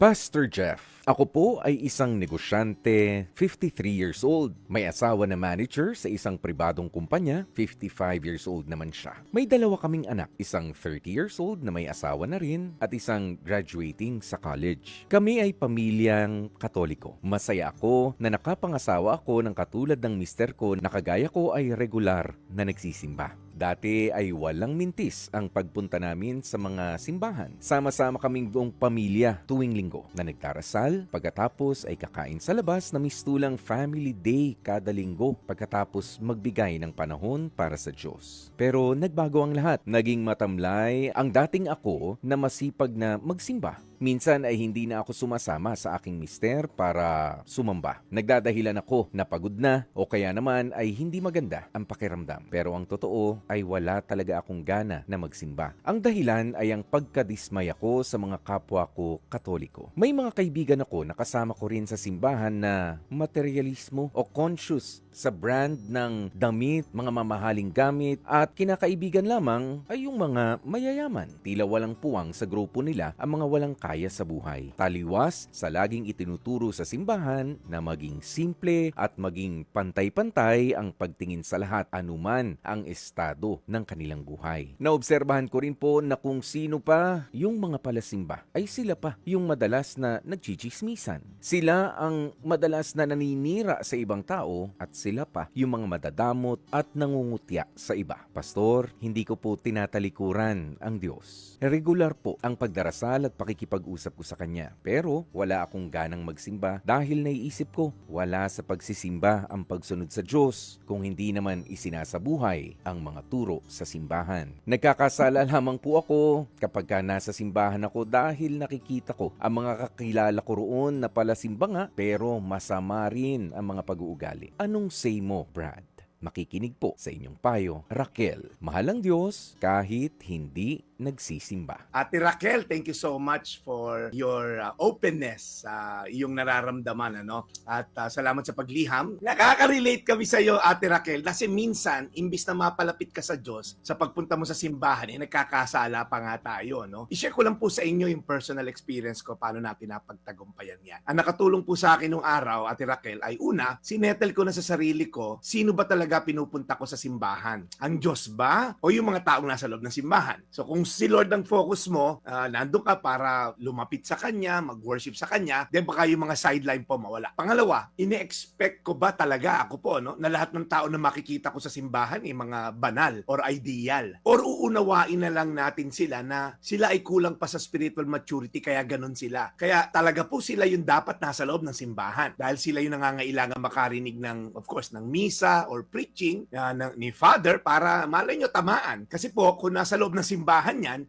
Pastor Jeff, ako po ay isang negosyante, 53 years old. May asawa na manager sa isang pribadong kumpanya, 55 years old naman siya. May dalawa kaming anak, isang 30 years old na may asawa na rin at isang graduating sa college. Kami ay pamilyang katoliko. Masaya ako na nakapangasawa ako ng katulad ng mister ko na kagaya ko ay regular na nagsisimba. Dati ay walang mintis ang pagpunta namin sa mga simbahan. Sama-sama kaming buong pamilya tuwing linggo na nagdarasal, pagkatapos ay kakain sa labas na mistulang family day kada linggo pagkatapos magbigay ng panahon para sa Diyos. Pero nagbago ang lahat. Naging matamlay ang dating ako na masipag na magsimba. Minsan ay hindi na ako sumasama sa aking mister para sumamba. Nagdadahilan ako na pagod na o kaya naman ay hindi maganda ang pakiramdam. Pero ang totoo ay wala talaga akong gana na magsimba. Ang dahilan ay ang pagkadismay ako sa mga kapwa ko katoliko. May mga kaibigan ako na kasama ko rin sa simbahan na materialismo o conscious sa brand ng damit, mga mamahaling gamit at kinakaibigan lamang ay yung mga mayayaman. Tila walang puwang sa grupo nila ang mga walang kaya sa buhay. Taliwas sa laging itinuturo sa simbahan na maging simple at maging pantay-pantay ang pagtingin sa lahat anuman ang estado ng kanilang buhay. Naobserbahan ko rin po na kung sino pa yung mga palasimba ay sila pa yung madalas na nagchichismisan. Sila ang madalas na naninira sa ibang tao at sila pa yung mga madadamot at nangungutya sa iba. Pastor, hindi ko po tinatalikuran ang Diyos. Regular po ang pagdarasal at pakikipag-usap ko sa Kanya. Pero wala akong ganang magsimba dahil naiisip ko wala sa pagsisimba ang pagsunod sa Diyos kung hindi naman isinasabuhay ang mga turo sa simbahan. Nagkakasala lamang po ako kapag ka nasa simbahan ako dahil nakikita ko ang mga kakilala ko roon na pala simba nga pero masama rin ang mga pag-uugali. Anong say mo, Brad? Makikinig po sa inyong payo, Raquel. Mahal ang Diyos kahit hindi nagsisimba. Ate Raquel, thank you so much for your uh, openness sa iyong nararamdaman ano. At uh, salamat sa pagliham. Nakaka-relate kami sa iyo, Ate Raquel, kasi minsan imbis na mapalapit ka sa Diyos sa pagpunta mo sa simbahan, eh nagkakasala pa nga tayo, no. I-share ko lang po sa inyo yung personal experience ko paano natin napagtagumpayan yan. Ang nakatulong po sa akin nung araw, Ate Raquel, ay una, sinettle ko na sa sarili ko, sino ba talaga pinupunta ko sa simbahan? Ang Diyos ba? O yung mga taong nasa loob ng simbahan? So kung si Lord ang focus mo, uh, nandun ka para lumapit sa Kanya, mag-worship sa Kanya, then baka yung mga sideline po mawala. Pangalawa, ine-expect ko ba talaga ako po, no, na lahat ng tao na makikita ko sa simbahan ay mga banal or ideal? Or uunawain na lang natin sila na sila ay kulang pa sa spiritual maturity kaya ganun sila. Kaya talaga po sila yung dapat nasa loob ng simbahan dahil sila yung nangangailangan makarinig ng, of course, ng misa or preaching uh, ni Father para malay nyo tamaan. Kasi po, kung nasa loob ng simbahan yan,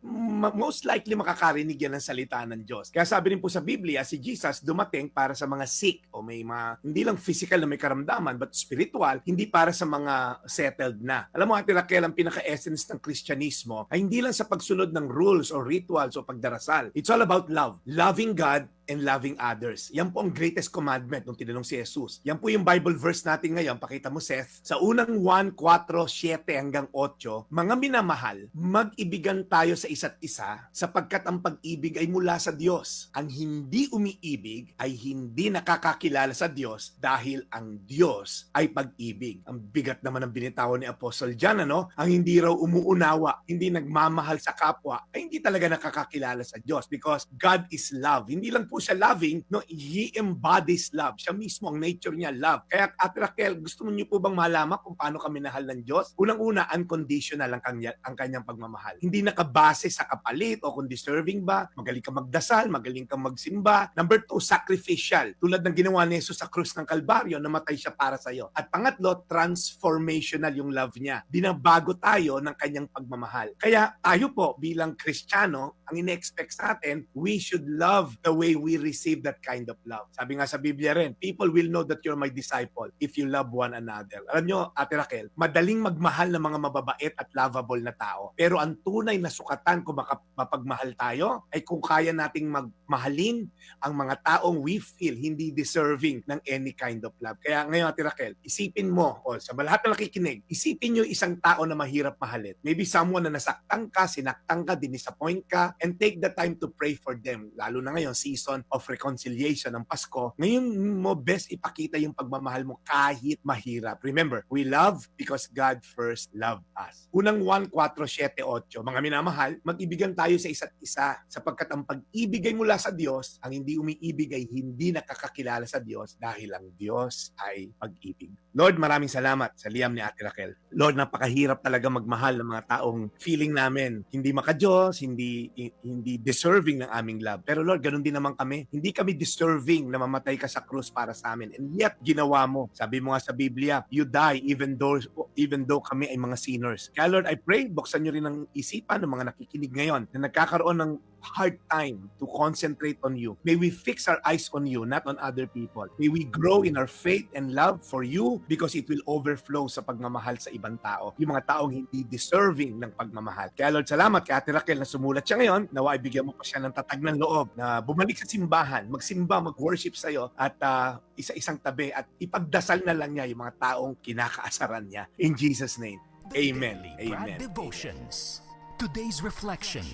most likely makakarinig yan ng salita ng Diyos. Kaya sabi rin po sa Biblia, si Jesus dumating para sa mga sick o may mga, hindi lang physical na may karamdaman, but spiritual, hindi para sa mga settled na. Alam mo, Ate Raquel, ang pinaka-essence ng Kristyanismo ay hindi lang sa pagsunod ng rules or rituals o pagdarasal. It's all about love. Loving God and loving others. Yan po ang greatest commandment nung tinanong si Jesus. Yan po yung Bible verse natin ngayon. Pakita mo, Seth. Sa unang 1, 4, 7 hanggang 8, mga minamahal, mag-ibigan tayo sa isa't isa sapagkat ang pag-ibig ay mula sa Diyos. Ang hindi umiibig ay hindi nakakakilala sa Diyos dahil ang Diyos ay pag-ibig. Ang bigat naman ng binitawan ni Apostle John, ano? Ang hindi raw umuunawa, hindi nagmamahal sa kapwa, ay hindi talaga nakakakilala sa Diyos because God is love. Hindi lang po siya loving, no, he embodies love. Siya mismo ang nature niya, love. Kaya Ate Raquel, gusto niyo po bang malaman kung paano kami nahal ng Diyos? Unang-una, unconditional ang kanya, ang kanyang pagmamahal. Hindi nakabase sa kapalit o kung deserving ba, magaling ka magdasal, magaling kang magsimba. Number two, sacrificial. Tulad ng ginawa ni Jesus sa krus ng Kalbaryo, namatay siya para sa iyo. At pangatlo, transformational yung love niya. Binabago tayo ng kanyang pagmamahal. Kaya tayo po bilang Kristiyano, ang ine-expect sa atin, we should love the way we receive that kind of love. Sabi nga sa Biblia rin, people will know that you're my disciple if you love one another. Alam nyo, Ate Raquel, madaling magmahal ng mga mababait at lovable na tao. Pero ang tunay na sukatan kung mapagmahal tayo ay kung kaya nating mag- mahalin ang mga taong we feel hindi deserving ng any kind of love. Kaya ngayon, Ate Raquel, isipin mo, o sa lahat na nakikinig, isipin nyo isang tao na mahirap mahalin. Maybe someone na nasaktan ka, sinaktan ka, dinisappoint ka, and take the time to pray for them. Lalo na ngayon, season of reconciliation ng Pasko. Ngayon mo best ipakita yung pagmamahal mo kahit mahirap. Remember, we love because God first loved us. Unang 1, 4, 7, 8, mga minamahal, mag-ibigan tayo sa isa't isa sapagkat ang pag-ibigay mula sa Diyos, ang hindi umiibig ay hindi nakakakilala sa Diyos dahil ang Diyos ay pag-ibig. Lord, maraming salamat sa liyam ni Ate Raquel. Lord, napakahirap talaga magmahal ng mga taong feeling namin hindi makadiyos, hindi hindi deserving ng aming love. Pero Lord, ganun din naman kami. Hindi kami deserving na mamatay ka sa krus para sa amin. And yet, ginawa mo. Sabi mo nga sa Biblia, you die even though even though kami ay mga sinners. Kaya Lord, I pray, buksan nyo rin ang isipan ng mga nakikinig ngayon na nagkakaroon ng hard time to concentrate on you. May we fix our eyes on you, not on other people. May we grow in our faith and love for you because it will overflow sa pagmamahal sa ibang tao. Yung mga taong hindi deserving ng pagmamahal. Kaya Lord, salamat kay Ate Raquel na sumulat siya ngayon. Nawa ibigyan mo pa siya ng tatag ng loob na bumalik sa simbahan, magsimba, mag-worship sa'yo at ah, isa-isang tabi at ipagdasal na lang niya yung mga taong kinakaasaran niya. In Jesus' name. Amen. Amen. Devotions. Today's reflection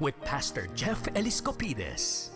with Pastor Jeff Eliscopides.